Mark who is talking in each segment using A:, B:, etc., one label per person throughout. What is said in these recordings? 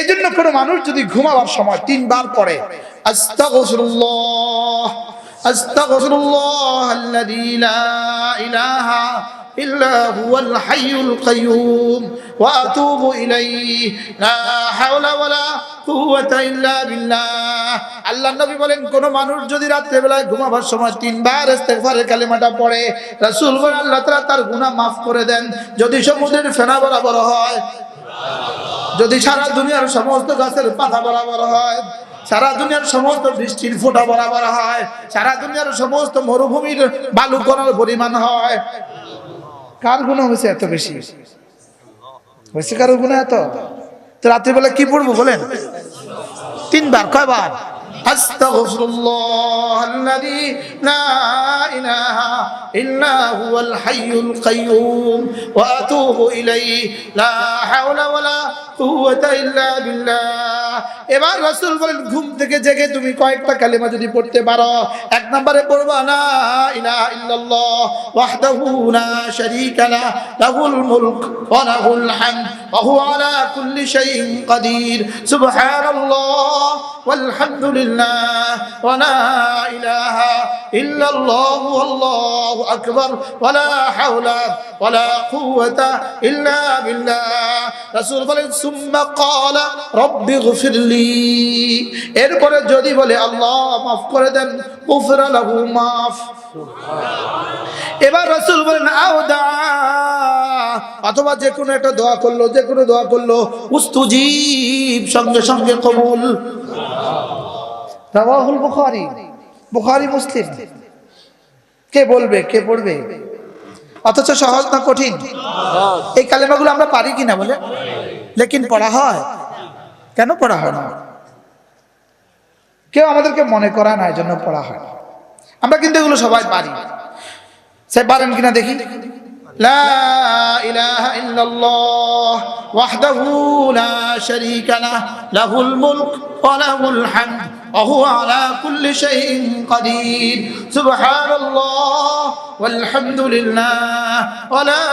A: এই জন্য কোনো মানুষ যদি ঘুমাবার সময় তিনবার পড়ে আস্তাগফিরুল্লাহ আস্তাগফিরুল্লাহ আল্লাযী লা ইলাহা إلا هو الحي القيوم وأتوب إليه لا حول ولا قوة إلا بالله আল্লাহ নবী বলেন কোন মানুষ যদি রাত্রে বেলায় ঘুমাবার সময় তিনবার ইস্তেগফারের কালিমাটা পড়ে রাসূল বলেন আল্লাহ তাআলা তার গুনাহ মাফ করে দেন যদি সমুদ্রের ফেনা বরাবর হয় যদি সারা দুনিয়ার সমস্ত গাছের পাতা বরাবর হয়, সারা দুনিয়ার সমস্ত বৃষ্টির ফোটা বরাবর হয়, সারা দুনিয়ার সমস্ত মরুভূমির বালু করার পরিমাণ হয়, কার গুণ হয়েছে এত বেশি? হয়েছে কারও গুণ এত? তো রাত্রিবেলা কি পড়ব বলেন? তিনবার, কয়বার? أستغفر الله الذي لا إله إلا هو الحي القيوم وأتوب إليه لا حول ولا قوة إلا بالله এবার রাসূল বলেন ঘুম থেকে জেগে তুমি কয়েকটা কালিমা যদি পড়তে পারো এক নম্বরে পড়বা লা ইলাহা ইল্লাল্লাহ ওয়াহদাহু লা শারীকা লা লাহুল মুলক ওয়া লাহুল হামদ ওয়া হুয়া আলা কুল্লি শাইইন কাদির সুবহানাল্লাহ والحمد لله ولا إله إلا الله والله أكبر ولا حول ولا قوة إلا بالله رسول বলেন ثم قال رب اغفر لي এরপরে যদি বলে আল্লাহ মাফ করে দেন উফর লাহু মাফ এবার রাসূল বলেন আওদা অথবা যে কোনো একটা দোয়া করলো যে কোনো দোয়া করলো উস্তুজিব সঙ্গে সঙ্গে কবুল রাওয়াহুল বুখারি। বুখারি মুসলিম। কে বলবে, কে পড়বে? অথচ সহজ না কঠিন? এই কালেমাগুলো আমরা পারি কিনা বলে? লেকিন পড়া হয়। কেন পড়া হয় না? কেউ আমাদেরকে মনে করা না জন্য পড়া হয় আমরা কিন্তু এগুলো সবাই পারি। সে পারেন কিনা দেখি? لا إله إلا الله وحده لا شريك له له الملك وله الحمد وهو على كل شيء قدير سبحان الله والحمد لله ولا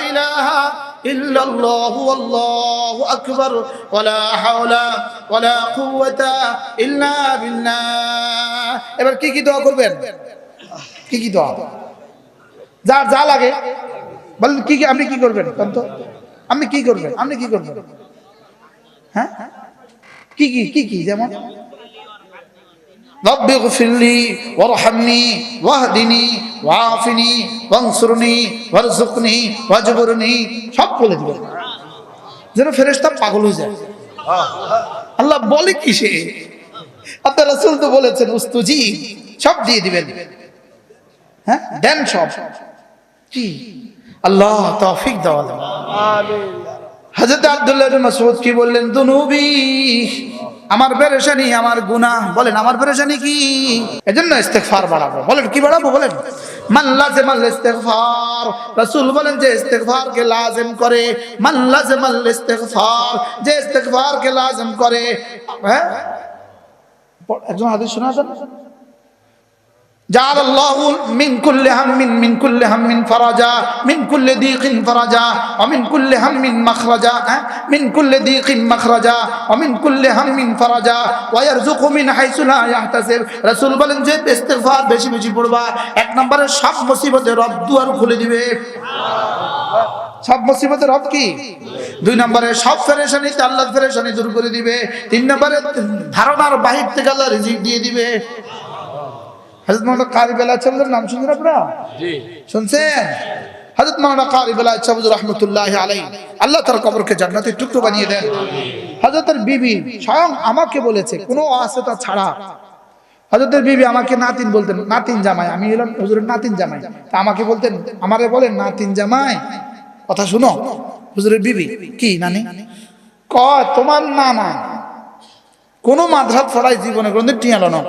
A: إله إلا الله والله أكبر ولا حول ولا قوة إلا بالله এবার কি কি দোয়া করবেন কি কি দোয়া যার যা লাগে বলেন কি কি আপনি কি করবেন কোন তো আপনি কি করবেন আপনি কি করবেন হ্যাঁ কি কি কি কি যেমন رب اغفر لي وارحمني واهدني وعافني وانصرني وارزقني واجبرني সব বলে দিবেন যেন ফেরেশতা পাগল হয়ে যায় আল্লাহ বলে কি সে আপনার রাসূল তো বলেছেন উস্তুজি সব দিয়ে দিবেন হ্যাঁ দেন সব কি আল্লাহ তৌফিক দাও আল্লাহ হযরত আব্দুল্লাহ ইবনে মাসউদ কি বললেন দুনুবি আমার পেরেশানি, আমার গুনাহ। বলেন, আমার পেরেশানি কি? এজন্য ইস্তেগফার বাড়াবো। বলেন, কি বাড়াবো? বলেন। বলেন, যে কে করে যে করে হ্যাঁ? একজন হাদিস শোনা جعل الله من كل هم من كل هم فرجا من كل ضيق فرجا ومن كل هم مخرجا من كل ضيق مخرجا ومن كل هم فرجا ويرزق من حيث لا يحتسب রাসূল বলেন যে ইস্তিগফার বেশি বেশি পড়বা এক নম্বরে সব মুসিবতে রব দুয়ার খুলে দিবে সব মুসিবতের রব কি দুই নম্বরে সব ফেরেশানিতে আল্লাহ ফেরেশানি দূর করে দিবে তিন নম্বরে ধারণার বাহির থেকে আল্লাহ রিজিক দিয়ে দিবে হজরত মোহাম্মদ কারি বেলা চাবুদের নাম শুনছেন আপনারা? শুনছেন? হজরত কারি বেলা চাবুদ রহমতুল্লাহ আলাই আল্লাহ তার কবরকে জান্নাতের টুকরো বানিয়ে দেন। হজরতের বিবি স্বয়ং আমাকে বলেছে কোনো অসুবিধা ছাড়া। হজরতের বিবি আমাকে নাতিন বলতেন নাতিন জামাই আমি এলাম হুজুরের নাতিন জামাই। তা আমাকে বলতেন আমারে বলেন নাতিন জামাই? কথা শুনো হুজুরের বিবি কি নানি? ক তোমার না না কোনো মাদ্রাত ফড়াই জীবনে কোনদিন টিয়ালো না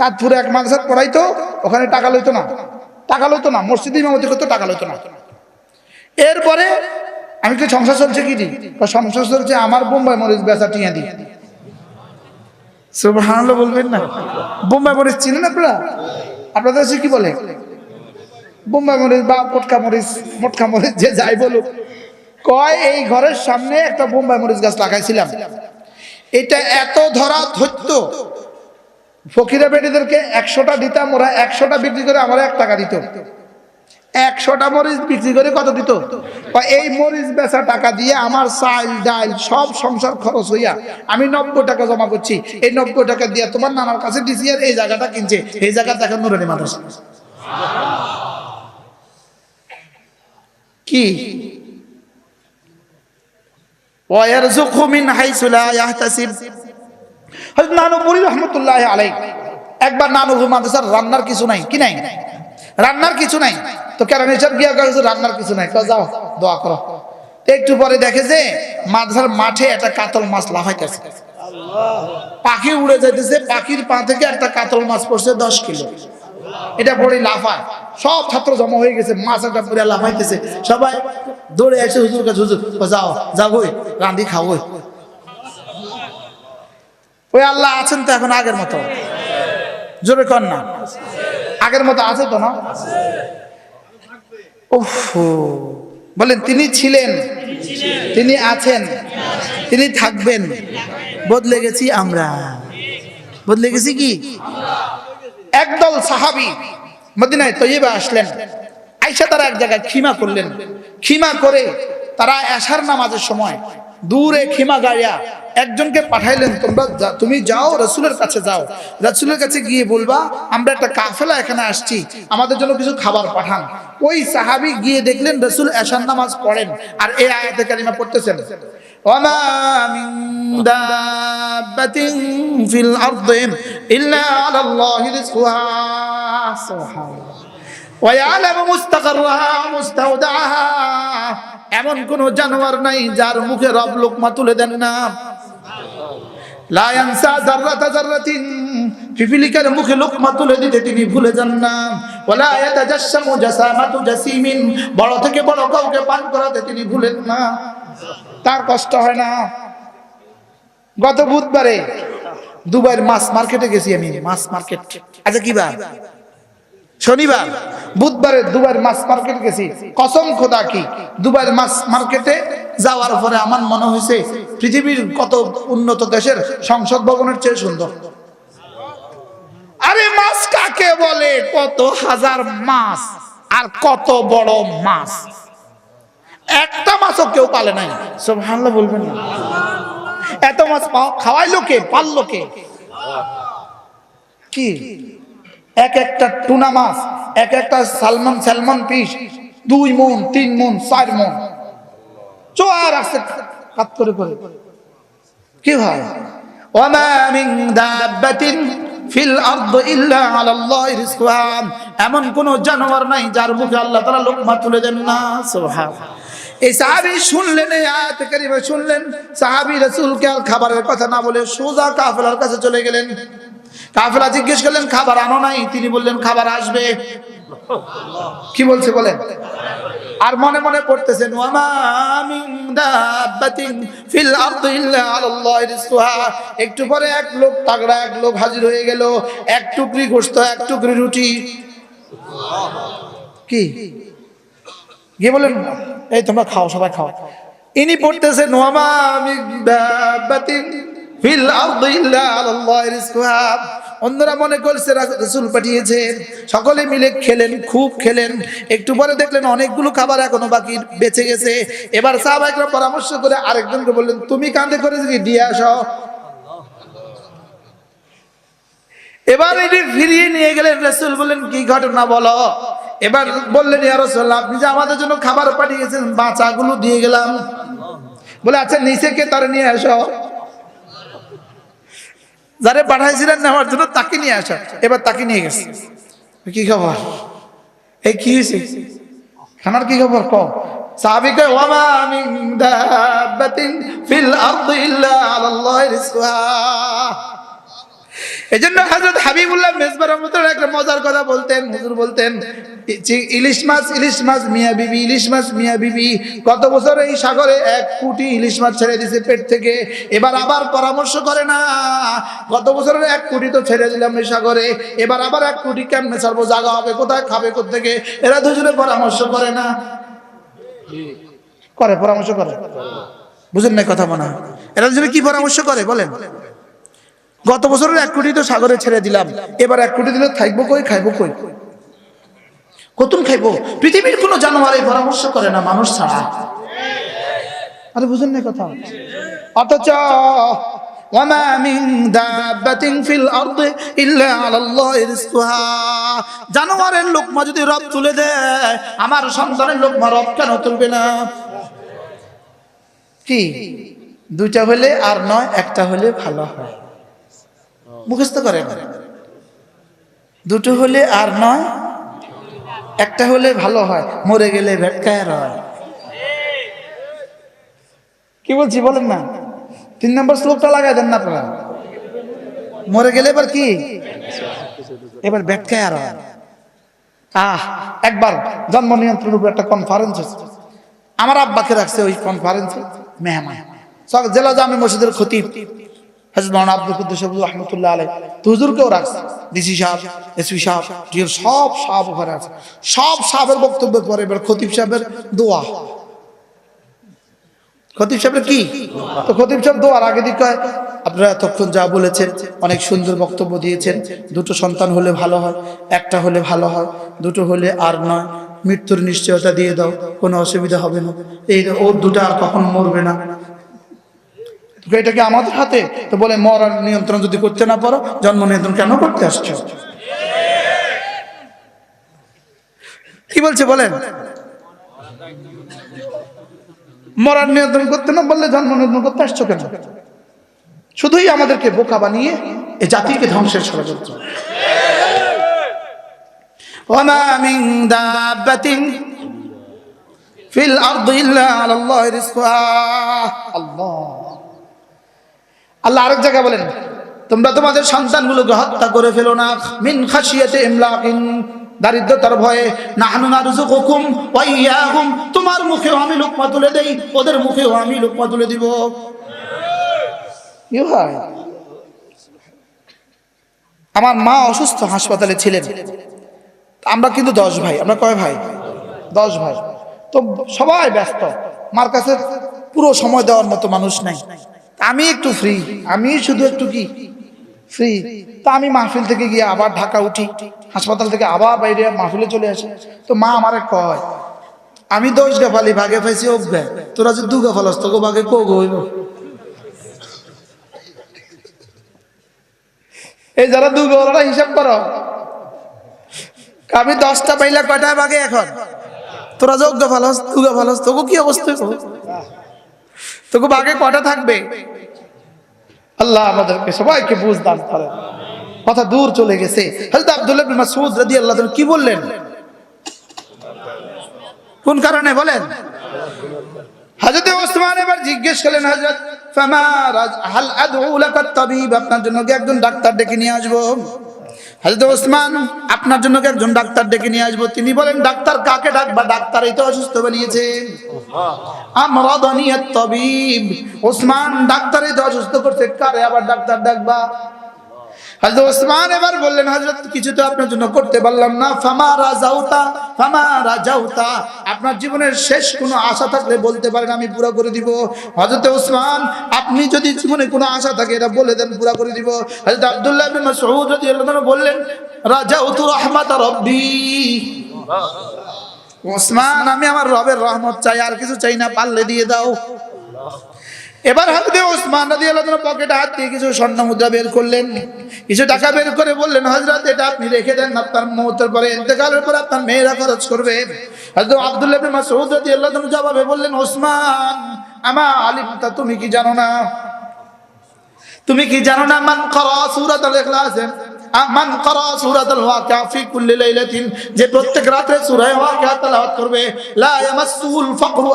A: চাঁদপুরে এক মাদ্রাসাত পড়াইতো, ওখানে টাকা লইতো না। টাকা লইতো না, মসজিদ ইমামতি করতো, টাকা লইতো না। এরপরে আমি কি সংসার চলছে কি সংসার চলছে, আমার বোম্বাই মরিচ বেচা টিয়া দিই সুবহানাল্লাহ বলবেন না। বোম্বাই মরিচ চিনেন আপনারা? আপনাদের কি বলে? বোম্বাই মরিচ বা পটকা মরিচ মটকা মরিচ, যে যাই বলুক। কয়, এই ঘরের সামনে একটা বোম্বাই মরিচ গাছ লাগাইছিলাম। এটা এত ধরা ধরত ফকিরা বেটিদেরকে একশোটা দিতাম, ওরা একশোটা বিক্রি করে আমার এক টাকা দিত। একশোটা মরিচ বিক্রি করে কত দিত? এই মরিচ বেচা টাকা দিয়ে আমার চাল, ডাল সব সংসার খরচ হইয়া আমি নব্বই টাকা জমা করছি। এই নব্বই টাকা দিয়ে তোমার নানার কাছে দিছি আর এই জায়গাটা কিনছে। এই জায়গা দেখেন নুরানি মাদ্রাসা। কি? ওয়ারযুকহু মিন হাইসু লা ইয়াহতাসিব। রহমাতুল্লাহ আলাইহি। একবার মাদ্রাসার রান্নার কিছু নাই, কি নাই? রান্নার কিছু নাই। তো রান্নার কিছু নাই? যাও, দোয়া করো। একটু পরে দেখে যে মাদ্রাসার মাঠে একটা কাতল মাছ লাফাইতেছে। পাখি উড়ে যাইতেছে, পাখির পা থেকে একটা কাতল মাছ পড়ছে দশ কিলো। এটা পরে লাফায় সব ছাত্র জমা হয়ে গেছে, মাছ একটা পরে লাফাইতেছে। সবাই দৌড়ে এসে হুজুর কাছে হুজুর যাও যাব রান্ধি খাব ওই আল্লাহ আছেন তো এখন আগের মতো। জোরে কর না। আগের মতো আছে তো না? উফ বলেন, তিনি ছিলেন। তিনি আছেন। তিনি থাকবেন। বদলে গেছি আমরা। বদলে গেছি কি? একদল সাহাবি মদিনায় তৈবা আসলেন। আইসা তারা এক জায়গায় খিমা করলেন। খিমা করে তারা এশার নামাজের সময় দূরে খিমা গাড়িয়া একজনকে পাঠাইলেন তোমরা যা- তুমি যাও রসুলের কাছে যাও রসুলের কাছে গিয়ে বলবা আমরা একটা কাফেলা এখানে আসছি আমাদের জন্য কিছু খাবার পাঠান ওই সাহাবি গিয়ে দেখলেন রসুল এশার নামাজ পড়েন আর এই আয়াতে কালিমা পড়তেছেন وما من دابة في الأرض إلا على الله رزقها سبحان الله ويعلم مستقرها ومستودعها এমন কোন জানোয়ার নাই যার মুখে রব লোকমা তুলে দেন না। মুখে তুলে দিতে তিনি ভুলে না। বড় থেকে বড় কাউকে পান করাতে তিনি ভুলেন না। তার কষ্ট হয় না। গত বুধবারে দুবাইয়ের মাছ মার্কেটে গেছি আমি, মাছ মার্কেট। আচ্ছা কি বার? শনিবার, বুধবারে দুবাইয়ের মাছ মার্কেট গেছি। কসম খোদা কি? দুবার মাছ মার্কেটে যাওয়ার পরে আমার মনে হয়েছে, পৃথিবীর কত উন্নত দেশের সংসদ ভবনের চেয়ে সুন্দর। আরে মাছ কাকে বলে? কত হাজার মাছ আর কত বড় মাছ। একটা মাছও কেউ পালে নাই। সব হাল্লা বলবেন না। এত মাছ খাওয়াইলো কে? পাললো কে? কি? এক একটা টুনা মাছ, এক একটা সালমন স্যালমন পিস দুই মন, তিন মন, চার মন। চোয়ার আছে, কাত করে করে। কি হয়? ফিল আরদ ইল্লা আলাল্লাহি রিজকুহা এমন কোন জানোয়ার নাই যার মুখে আল্লাহ তাআলা লোকমা তুলে দেন না সুবহান এই সাহাবী শুনলেন আয়াত কারিমা শুনলেন। সাহাবী রাসূলকে আর খাবারের কথা না বলে সোজা কাফেলার কাছে চলে গেলেন। কাফেলা জিজ্ঞেস করলেন, খাবার আনো নাই? তিনি বললেন, খাবার আসবে। কি বলছে বলেন? আর মনে মনে পড়তেছেন একটু পরে এক লোক, তাগড়া এক লোক হাজির হয়ে গেল, এক টুকরি গোশত, এক টুকরি রুটি। কি? গিয়ে বলেন এই তোমরা খাও, সবাই খাও। ইনি পড়তেছেন, ওয়ামা ফিল আরদি ইল্লা আলাল্লাহি রিজকুহা। অন্যরা মনে করছে রাসূল পাঠিয়েছেন। সকলে মিলে খেলেন, খুব খেলেন। একটু পরে দেখলেন অনেকগুলো খাবার এখনও বাকি বেঁচে গেছে। এবার সাহাবাইকরা পরামর্শ করে আরেকজনকে বললেন, তুমি কাঁধে করে যদি দিয়ে আসো। এবার এটি ফিরিয়ে নিয়ে গেলেন রসুল, বললেন, কি ঘটনা বলো? এবার বললেন, ইয়া রাসূলুল্লাহ, আপনি যে আমাদের জন্য খাবার পাঠিয়েছেন, বাঁচাগুলো দিয়ে গেলাম। বলে আচ্ছা নিচে কে তার নিয়ে আসো। যারে পাঠাইছিলেন নেওয়ার জন্য তাকে নিয়ে আসা। এবার তাকে নিয়ে গেছে। কি খবর? এই কি হয়েছে খানার কি খবর ক সাহাবী এই জন্য হজরত হাবিবুল্লাহ মেজবার রহমতুল্লাহ একটা মজার কথা বলতেন, হুজুর বলতেন ইলিশ মাছ ইলিশ মাছ, মিয়া বিবি, ইলিশ মাছ, মিয়া বিবি গত বছর এই সাগরে এক কোটি ইলিশ মাছ ছেড়ে দিছে পেট থেকে, এবার আবার পরামর্শ করে না গত বছরের এক কোটি তো ছেড়ে দিলাম এই সাগরে, এবার আবার এক কোটি কেমনে ছাড়বো জায়গা হবে কোথায়, খাবে থেকে এরা দুজনে পরামর্শ করে না। করে, পরামর্শ করে। বুঝেন না কথা মনে এরা দুজনে কি পরামর্শ করে, বলেন? গত বছরের এক কোটি তো সাগরে ছেড়ে দিলাম এবার এক কোটি দিলে থাকবো কই খাইবো কই কতুন খাইবো পৃথিবীর কোনো জানোয়ার এই পরামর্শ করে না মানুষ ছাড়া আরে বুঝেন না কথা অথচ وما من دابة في الأرض إلا على الله رزقها জানোয়ারের লোকমা যদি রব তুলে দেয় আমার সন্তানের লোকমা রব কেন তুলবে না কি দুইটা হলে আর নয় একটা হলে ভালো হয় মুখস্থ করে দুটো হলে আর নয়, একটা হলে ভালো হয়, মরে গেলে ভেটকায় হয়। কি বলছি বলেন না, তিন নম্বর শ্লোকটা লাগাই দেন না আপনারা। মরে গেলে এবার কি? এবার ভেটকায় আর আহ, একবার জন্ম নিয়ন্ত্রণ উপর একটা কনফারেন্স হচ্ছে আমার আব্বাকে রাখছে ওই কনফারেন্সে মেহমান। সব জেলা জামে মসজিদের খতিব। আলাই রাখছে, ডিসি এসপি সব আছে। সব এবার খতিব দোয়া। কি? তো দোয়ার আগে দিক আপনারা এতক্ষণ যা বলেছেন, অনেক সুন্দর বক্তব্য দিয়েছেন, দুটো সন্তান হলে ভালো হয়, একটা হলে ভালো হয়, দুটো হলে আর নয়, মৃত্যুর নিশ্চয়তা দিয়ে দাও, কোনো অসুবিধা হবে না। এই ওর দুটো আর কখন মরবে না? এটা কি আমাদের হাতে তো বলে মরার নিয়ন্ত্রণ যদি করতে না পারো জন্ম নিয়ন্ত্রণ কেন করতে আসছো কি বলছে বলেন মরার নিয়ন্ত্রণ করতে না বললে জন্ম নিয়ন্ত্রণ করতে আসছো কেন শুধুই আমাদেরকে বোকা বানিয়ে এ জাতিকে ধ্বংসের ষড়যন্ত্র وما من دابة في الأرض إلا على الله رزقها الله আল্লাহ আরেক জায়গায় বলেন, তোমরা তোমাদের সন্তানগুলোকে হত্যা করে ফেলো না। মিন খাসিয়াতে ইমলাকিন, দারিদ্রতার ভয়ে। নাহনু নারযুকুকুম ওয়া ইয়াহুম তোমার মুখেও আমি লোকমা তুলে দেই, ওদের মুখেও আমি লোকমা তুলে দিব। আমার মা অসুস্থ, হাসপাতালে ছিলেন। আমরা কিন্তু দশ ভাই, আমরা কয় ভাই? দশ ভাই। তো সবাই ব্যস্ত। মার কাছে পুরো সময় দেওয়ার মতো মানুষ নাই। আমি একটু ফ্রি আমি শুধু একটু কি? ফ্রি তা আমি মাহফিল থেকে গিয়ে আবার ঢাকা উঠি, হাসপাতাল থেকে আবার বাইরে মাহফিলে চলে আসি। তো মা আমারে কয়, আমি দশ গা ফালি ভাগে পাইছি ও তোরা যে দু গা ফালাস তোকে ভাগে কো গো এই যারা দু গা হিসাব করো, আমি দশটা পাইলা কয়টা ভাগে এখন? তোরা যোগ্য ভালোস তুগা ভালোস তোকে কি অবস্থা হইব? তোকে ভাগে কয়টা থাকবে? আল্লাহ আমাদেরকে সবাইকে বুঝ দান করেন। কথা দূর চলে গেছে। কি বললেন? কোন কারণে বলেন? হযরত ওসমান এবার জিজ্ঞেস করলেন, হযরত, ফামা হাল আপনার জন্য কি একজন ডাক্তার ডেকে নিয়ে আসব? হযরত ওসমান, আপনার জন্য একজন ডাক্তার ডেকে নিয়ে আসব? তিনি বলেন, ডাক্তার কাকে ডাকবা? ডাক্তার এই তো অসুস্থ বানিয়েছে। ওসমান, ডাক্তার এই তো অসুস্থ করছে। কারে আবার ডাক্তার ডাকবা? হাজরত ওসমান এবার বললেন হযরত কিছু তো আপনার জন্য করতে পারলাম না। ফামা রাজাউতা আপনার জীবনের শেষ কোনো আশা থাকলে বলতে পারেন, আমি পুরো করে দিব। হযরত ওসমান আপনি যদি জীবনে কোনো আশা থাকে, এটা বলে দেন, পুরো করে দিব। হযরত আব্দুল্লাহ ইবনে মাসউদ রাদিয়াল্লাহু বললেন, রাজাউতু রাহমাত রাব্বি। ওসমান আমি আমার রবের রহমত চাই, আর কিছু চাই না, পারলে দিয়ে দাও। এবার হাজরে ওসমান রাজি আল্লাহ পকেটে হাত দিয়ে কিছু স্বর্ণ মুদ্রা বের করলেন। কিছু টাকা বের করে বললেন হজরত এটা আপনি রেখে দেন, আপনার মুহূর্তের পরে ইন্তেকালের পরে আপনার মেয়েরা খরচ করবে। হযরত আব্দুল্লাহ মাসউদ রাদিয়াল্লাহু আনহু জবাবে বললেন, ওসমান আমা আলিমতা তুমি কি জানো না? তুমি কি জানো না মান করা সূরাতুল ইখলাস? প্রত্যেক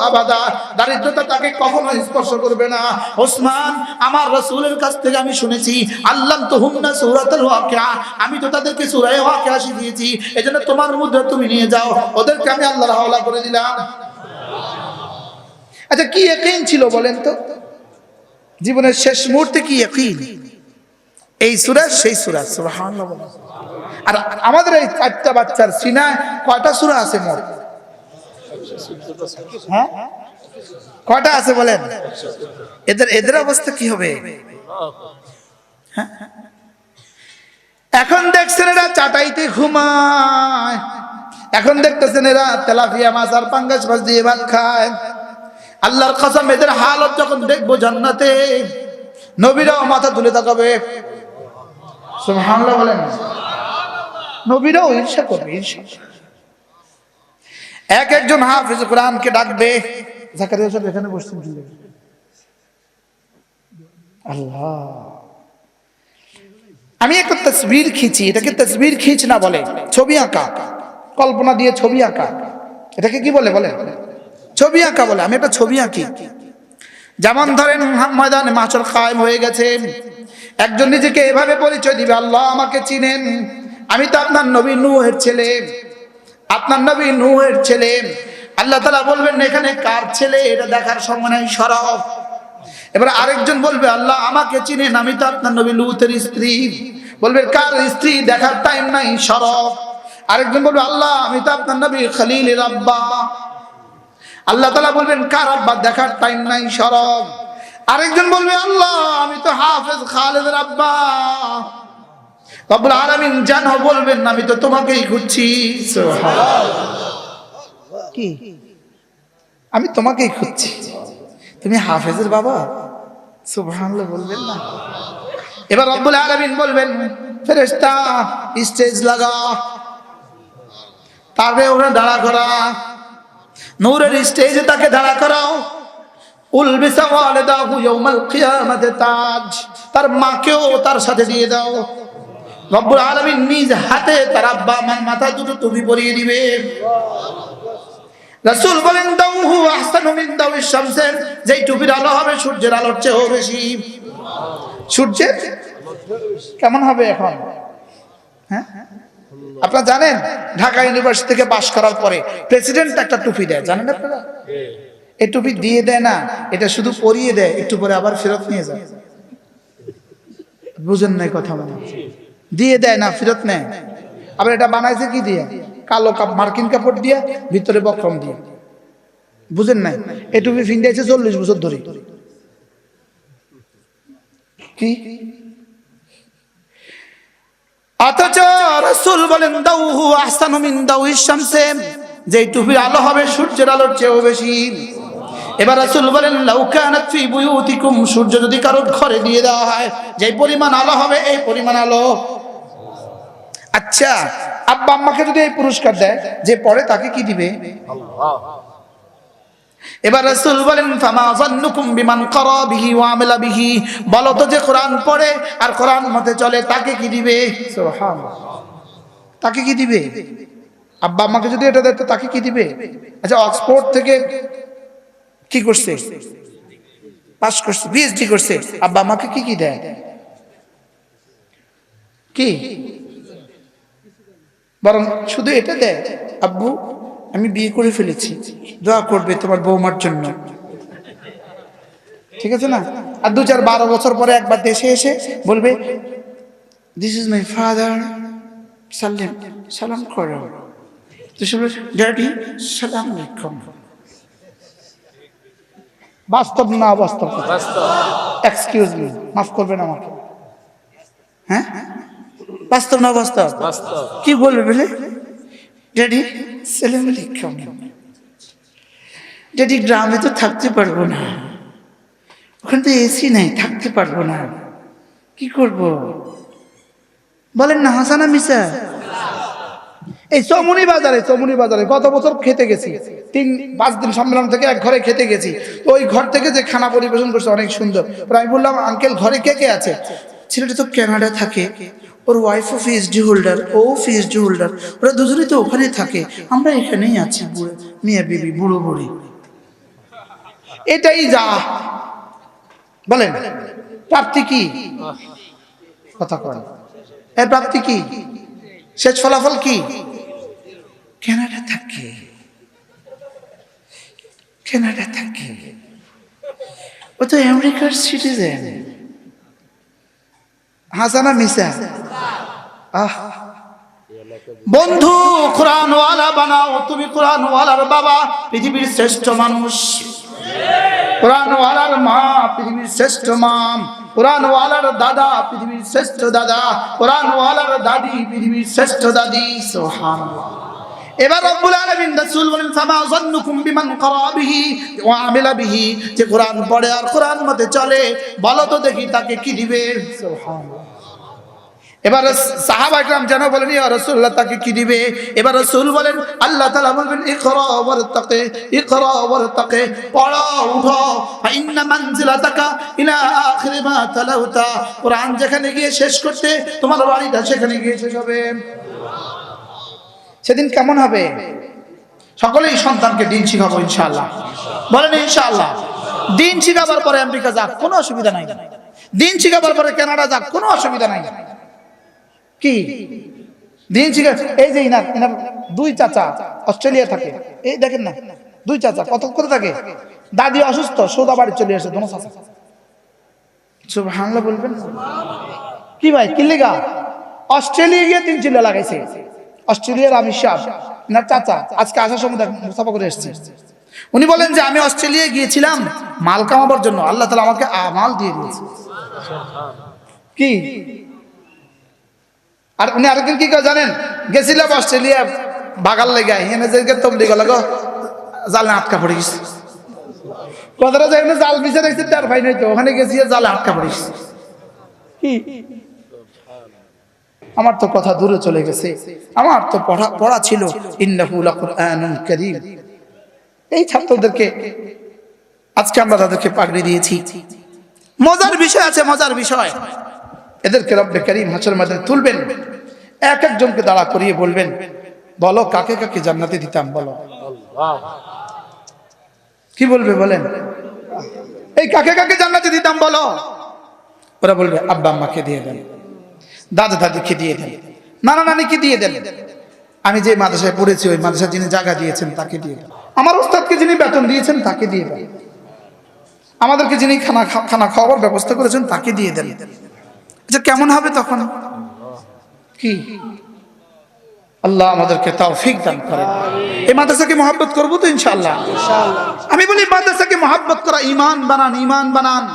A: আবাদা, দারিদ্রতা তাকে কখনো স্পর্শ করবে না। ওসমান, আমার কাছ থেকে আমি শুনেছি আল্লাম তুহুন্না সূরাতুল ওয়াকিয়া, আমি তো তাদেরকে সূরা ওয়াকিয়া শিখিয়েছি, এজন্য তোমার মধ্যে তুমি নিয়ে যাও, ওদেরকে আমি আল্লাহর হাওলা করে দিলাম। আচ্ছা কি ছিল বলেন তো? জীবনের শেষ মুহূর্তে কি ইয়াকিন? এই সুরা, সেই সুরা আর আমাদের এই চারটা বাচ্চার সিনায় কয়টা সুরা আছে মোট? হ্যাঁ? কটা আছে বলেন? এদের এদের অবস্থা কি হবে? হ্যাঁ? এখন দেখছেন এরা চাটাইতে ঘুমায়। এখন দেখতেছেন এরা তেলাপিয়া মাছ আর পাঙ্গাস মাছ দিয়ে ভাত খায়। আল্লাহর কসম, এদের হালত যখন দেখব জান্নাতে, নবীরাও মাথা তুলে তাকাবে। এক একজন ডাকবে। আল্লাহ। আমি একটা তসবির খিচি, এটাকে তসবির খিচ না বলে, ছবি আঁকা। কল্পনা দিয়ে ছবি আঁকা। এটাকে কি বলে বলে? ছবি আঁকা বলে, আমি একটা ছবি আঁকি। যেমন ধরেন ময়দানে মাছর কায়েম হয়ে গেছে। একজন নিজেকে এভাবে পরিচয় দিবে, আল্লাহ আমাকে চিনেন। আমি তো আপনার নবী নূহের ছেলে। আপনার নবী নূহের ছেলে। আল্লাহ তালা বলবেন, এখানে কার ছেলে? এটা দেখার সময় নাই সরব এবার আরেকজন বলবে, আল্লাহ আমাকে চিনেন, আমি তো আপনার নবী লুতের স্ত্রী। বলবে, কার স্ত্রী? দেখার টাইম নাই সরব আরেকজন বলবে, আল্লাহ, আমি তো আপনার নবী খালিল আব্বা। আল্লাহ তালা বলবেন কার আব্বা? দেখার টাইম নাই সরব। আরেকজন বলবে আল্লাহ আমি তো হাফেজ খালেদের আব্বা। রব্বুল আলামিন জানো বলবেন আমি তো তোমাকেই খুঁজছি। কি? আমি তোমাকেই খুঁজছি। তুমি হাফেজের বাবা? সুবহানাল্লাহ বলবেন না। এবার রব্বুল আলামিন বলবেন ফেরেশতা স্টেজ লাগা। তারপরে ওরা দাঁড়া করা। নূরের স্টেজে তাকে দাঁড়া করাও। তার মাকেও তার সাথে দিয়ে দাও। রব্বুল আলামিন নিজ হাতে তার আব্বা, আমার মাথা দুটো টুপি পরিয়ে দিবে। রাসূল বলেন, দাউহু আহসানু মিন শামসের। যেই টুপির আলো হবে, সূর্যের আলোর চেয়েও বেশি। সূর্যের? কেমন হবে এখন? হ্যাঁ? আপনারা জানেন ঢাকা ইউনিভার্সিটি থেকে পাশ করার পরে প্রেসিডেন্ট একটা টুপি দেয় জানেন আপনারা? এই টুপি দিয়ে দেয় না এটা শুধু পরিয়ে দেয় একটু পরে আবার ফেরত নিয়ে যায়। বুঝেন নাই কথা মনে দিয়ে দেয় না ফেরত নেয়। আবার এটা বানাইছে কি দিয়ে? কালো কাপ মার্কিন কাপড় দিয়ে ভিতরে বক্রম দিয়ে। বুঝেন নাই? এই টুপি ফিন্ডিয়েছে চল্লিশ বছর ধরে। কি? অথচ রসুল বলেন, দাউহু আহসানু মিন দাউইশ শামসে। যেই টুপির আলো হবে, সূর্যের আলোর চেয়েও বেশি। এবার রাসূল বলেন, লাউ কানাত ফি বুয়ুতিকুম, সূর্য যদি কারও ঘরে দিয়ে দেওয়া হয়, যেই পরিমাণ আলো হবে, এই পরিমাণ আলো। আচ্ছা আব্বা আম্মাকে যদি এই পুরস্কার দেয়, যে পড়ে তাকে কি দিবে? এবার রাসূল বলেন ফামা যান্নুকুম বিমান ক্বারা বিহি ওয়া আমিলা বিহি। বলো তো যে কোরআন পড়ে আর কোরআন মতে চলে তাকে কি দিবে? সুবহানাল্লাহ। তাকে কি দিবে? আব্বা আম্মাকে যদি এটা দেয় তো তাকে কি দিবে? আচ্ছা অক্সফোর্ড থেকে কি করছে? পাস করছে পিএইচডি করছে। আব্বা আমাকে কি কি দেয়? কি? বরং শুধু এটা দেয় আব্বু আমি বিয়ে করে ফেলেছি। দোয়া করবে তোমার বৌমার জন্য। ঠিক আছে না? আর দু চার বারো বছর পরে একবার দেশে এসে বলবে দিস ইজ মাই ফাদার সাল্লাম সালাম করো। তো সে ড্যাডি সালাম আলাইকুম। বাস্তব না বাস্তব? এক্সকিউজ মি মাফ করবেন আমাকে। হ্যাঁ? বাস্তব না বাস্তব। কি বলবে বলে? ড্যাডি, সালাম আলাইকুম। ড্যাডি, গ্রামে তো থাকতে পারব না। ওখানে তো এসি নেই, থাকতে পারব না। কি করব? বলেন না, হাসানা মিসা এই চমুনি বাজারে চমুনি বাজারে গত বছর খেতে গেছি। তিন, পাঁচ দিন সম্মেলন থেকে এক ঘরে খেতে গেছি। তো ওই ঘর থেকে যে খানা পরিবেশন করছে অনেক সুন্দর। আমি বললাম, আঙ্কেল ঘরে কে কে আছে? ছেলেটা তো কানাডা থাকে। ওর ওয়াইফও পিএইচডি হোল্ডার ও পিএইচডি হোল্ডার ওরা দুজনেই তো ওখানেই থাকে। আমরা এখানেই আছি বুড়ো, মেয়ে বিবি বুড়ো, বুড়ি। এটাই যা। বলেন, প্রাপ্তি কি? কথা কয় এর প্রাপ্তি কি? শেষ ফলাফল কি? কানাডা থাকে। কানাডা থাকে। ও তো আমেরিকার সিটিজেন হাসানা মিসা আহ। বন্ধু, কোরআনওয়ালা বানাও, তুমি কোরআনওয়ালার বাবা, পৃথিবীর শ্রেষ্ঠ মানুষ। কোরআনওয়ালার মা, পৃথিবীর শ্রেষ্ঠ মাম। কোরআনওয়ালার দাদা, পৃথিবীর শ্রেষ্ঠ দাদা। কোরআনওয়ালার দাদি, পৃথিবীর শ্রেষ্ঠ দাদি। সুবহানাল্লাহ। এবার রব্বুল আলামিন রাসূল বলেন ফামা যান্নুকুম বিমান ক্বারা বিহি ওয়া আমিলা বিহি। যে কোরআন পড়ে আর কোরআন মতে চলে বলো তো দেখি তাকে কি দিবে। সুবহানাল্লাহ। এবার সাহাবা একরাম যেন বলেন ইয়া রাসূলুল্লাহ তাকে কি দিবে? এবার রাসূল বলেন আল্লাহ তাআলা বলবেন ইকরা ওয়ারতাকি ইকরা ওয়ারতাকি পড়ো উঠো ফাইন্না মানজিলাতাকা ইলা আখিরি মা তালাউতা। কোরআন যেখানে গিয়ে শেষ করতে তোমার বাড়িটা সেখানে গিয়ে শেষ হবে। সেদিন কেমন হবে? সকলেই সন্তানকে দিন শিখাবো ইনশাআল্লাহ। বলেন ইনশাআল্লাহ। দিন শিখাবার পরে আমেরিকা যাক, কোনো অসুবিধা নাই। দিন শিখাবার পরে কানাডা যাক, কোনো অসুবিধা নাই। কি? দিন শিখা, এই যে ইনার ইনার দুই চাচা অস্ট্রেলিয়া থাকে। এই দেখেন না, দুই চাচা, কত করে থাকে? দাদি অসুস্থ সৌদা বাড়ি চলে আসে, দোনো চাচা। সুবহানাল্লাহ বলবেন কি ভাই কিল্লিগা অস্ট্রেলিয়া গিয়ে তিন চিল্লা লাগাইছে। অস্ট্রেলিয়ার আমি সাহ না চাচা, আজকে আসার সময় দেখ মুসাফা করে এসছে। উনি বলেন যে, আমি অস্ট্রেলিয়ায় গিয়েছিলাম, মাল কামাবার জন্য। আল্লাহ তালা আমাকে মাল দিয়ে দিয়েছে। কি? আর উনি আরেকদিন কি জানেন? গেছিলাম অস্ট্রেলিয়া, বাগাল লেগে এনে যে তবলি গেল জালে আটকা পড়ে গেছে। কথাটা যেখানে জাল বিছে দেখছে তার ভাই নাই তো। ওখানে গেছি, জালে আটকা পড়ে গেছে। কি? আমার তো কথা দূরে চলে গেছে। আমার তো পড়া পড়া ছিল এই ছাত্রদেরকে আজকে আমরা তাদেরকে পাগড়ি দিয়েছি। মজার বিষয় আছে, মজার বিষয়। এদেরকে রব্বে করিম হাসর মাঝে তুলবেন। এক একজনকে দাঁড়া করিয়ে বলবেন, বলো কাকে কাকে জান্নাতে দিতাম, বলো। কি বলবে বলেন? এই কাকে কাকে জান্নাতে দিতাম, বলো। ওরা বলবে, আব্বা আম্মাকে দিয়ে দেন। দাদা দাদিকে দিয়ে দেন, নানা নানিকে দিয়ে দেন। আমি যে মাদ্রাসায় পড়েছি, ওই মাদ্রাসায় যিনি জায়গা দিয়েছেন, তাকে দিয়ে দেন। আমার ওস্তাদকে যিনি বেতন দিয়েছেন, তাকে দিয়ে দেন। আমাদেরকে যিনি খানা খানা খাওয়ার ব্যবস্থা করেছেন, তাকে দিয়ে দেন। আচ্ছা কেমন হবে তখন? কি? আল্লাহ আমাদেরকে তৌফিক দান করেন। এই মাদ্রাসাকে মহাব্বত করব তো ইনশাআল্লাহ। আমি বলি, মাদ্রাসাকে মহাব্বত করা ইমান বানান ইমান বানান।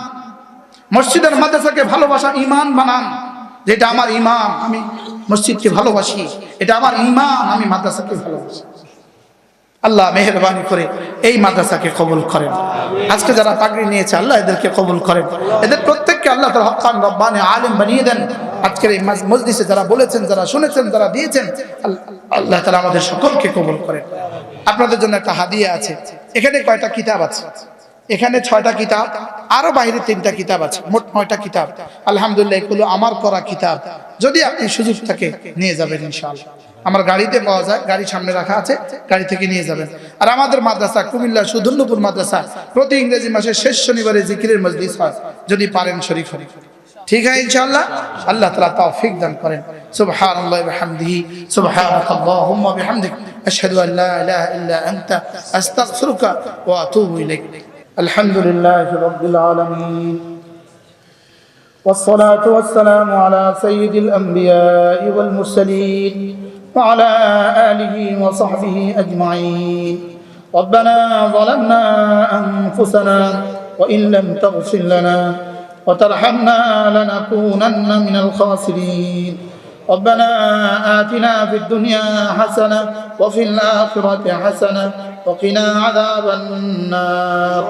A: মসজিদের মাদ্রাসাকে ভালোবাসা ইমান বানান। যেটা আমার ইমাম, আমি মসজিদকে ভালোবাসি। এটা আমার ইমাম, আমি মাদ্রাসাকে ভালোবাসি। আল্লাহ মেহরবানি করে এই মাদ্রাসাকে কবুল করেন। আজকে যারা পাগড়ি নিয়েছে, আল্লাহ এদেরকে কবুল করেন। এদের প্রত্যেককে আল্লাহ তার হকান রব্বানে আলেম বানিয়ে দেন। আজকের এই মজলিসে যারা বলেছেন, যারা শুনেছেন, যারা দিয়েছেন, আল- আল্লাহ তালা আমাদের সকলকে কবুল করেন। আপনাদের জন্য একটা হাদিয়া আছে। এখানে কয়টা কিতাব আছে? এখানে ছয়টা কিতাব, আরও বাইরে তিনটা কিতাব আছে, মোট নয়টা কিতাব। আলহামদুলিল্লাহ, এগুলো আমার করা কিতাব। যদি আপনি সুযোগ থাকে, নিয়ে যাবেন ইনশাআল্লাহ। আমার গাড়িতে পাওয়া যায়, গাড়ি সামনে রাখা আছে, গাড়ি থেকে নিয়ে যাবেন। আর আমাদের মাদ্রাসা কুমিল্লা সুধন্যপুর মাদ্রাসা, প্রতি ইংরেজি মাসের শেষ শনিবারে জিকিরের মজলিস হয়, যদি পারেন শরীফ হরি ঠিক আছে ইনশাআল্লাহ? আল্লাহ তাআলা তৌফিক দান করেন। সুবহানাল্লাহি ওয়া বিহামদিহি, সুবহানাকাল্লাহুম্মা বিহামদিক, আশহাদু আন লা ইলাহা ইল্লা আনতা الحمد لله رب العالمين. والصلاة والسلام على سيد الأنبياء والمرسلين وعلى آله وصحبه أجمعين. ربنا ظلمنا أنفسنا وإن لم تغفر لنا وترحمنا لنكونن من الخاسرين. ربنا آتنا في الدنيا حسنة وفي الآخرة حسنة ওকিনা আযাবান নার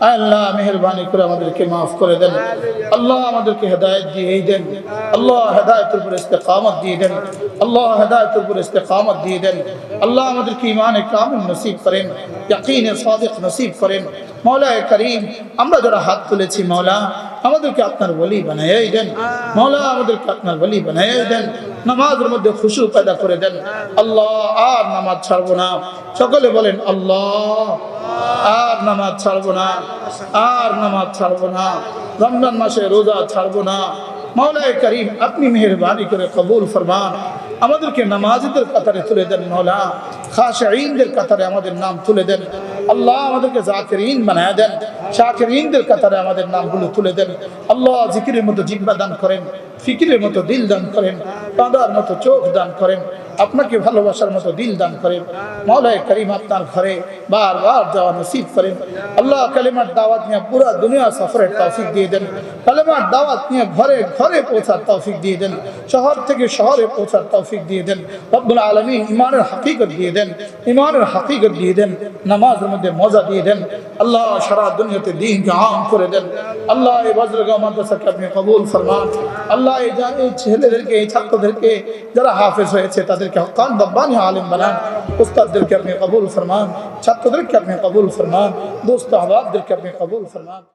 A: আল্লাহ মেহেরবানি করে আমাদেরকে মাফ করে দেন। আল্লাহ আমাদেরকে হেদায়ত দিয়ে দেন। আল্লাহ হেদায়তের উপর ইস্তেকামত দিয়ে দেন। আল্লাহ হেদায়তের উপর ইস্তেকামত দিয়ে দেন। আল্লাহ আমাদেরকে ইমানে কামিল নসিব করেন, ইয়াকিনে সাদিক নসিব করেন। মৌলা করিম, আমরা যারা হাত তুলেছি মৌলা, আমাদেরকে আপনার বলি বানাই দেন। মৌলা আমাদেরকে আপনার বলি বানাই দেন। নামাজের মধ্যে খুশু পয়দা করে দেন। আল্লাহ, আর নামাজ ছাড়বো না। সকলে বলেন, আল্লাহ, আর নামাজ ছাড়বো না, আর নামাজ ছাড়বো না, রমজান মাসে রোজা ছাড়বো না। মৌলায় করিম, আপনি মেহরবানি করে কবুল ফরমান। আমাদেরকে নামাজিদের কাতারে তুলে দেন মৌলা খাশঈনদের কাতারে আমাদের নাম তুলে দেন। আল্লাহ আমাদেরকে জাকিরিন বানায় দেন। শাকিরিনদের কাতারে আমাদের নামগুলো তুলে দেন। আল্লাহ জিকিরের মধ্যে জিব্বা দান করেন। ফিকিরের মতো দিল দান করেন কাঁদার মতো চোখ দান করেন, আপনাকে ভালোবাসার মতো দিল দান করেন, মৌলায় করিম আপনার ঘরে বারবার যাওয়া নসিব করেন। আল্লাহ কালিমার দাওয়াত নিয়ে পুরা দুনিয়া সফরের তৌফিক দিয়ে দেন। কালিমার দাওয়াত নিয়ে ঘরে ঘরে পৌঁছার তৌফিক দিয়ে দেন। শহর থেকে শহরে পৌঁছার তৌফিক দিয়ে দেন। রব্বুল আলমী ইমানের হাকিকত দিয়ে দেন ইমানের হাকিকত দিয়ে দেন, নামাজের মধ্যে মজা দিয়ে দেন। আল্লাহ সারা দুনিয়াতে দিনকে আম করে দেন। আল্লাহ এই বজ্রগাঁও মাদ্রাসাকে আপনি কবুল ফরমান। আল্লাহ এই যা- এই ছেলেদেরকে, এই ছাত্রদেরকে যারা হাফেজ হয়েছে, তাদেরকে হকান দব্বানি আলিম বানান, উস্তাদদেরকে আপনি কবুল ফরমান, ছাত্রদেরকে আপনি কবুল ফরমান, দোস্ত আহবাবদেরকে আপনি কবুল ফরমান।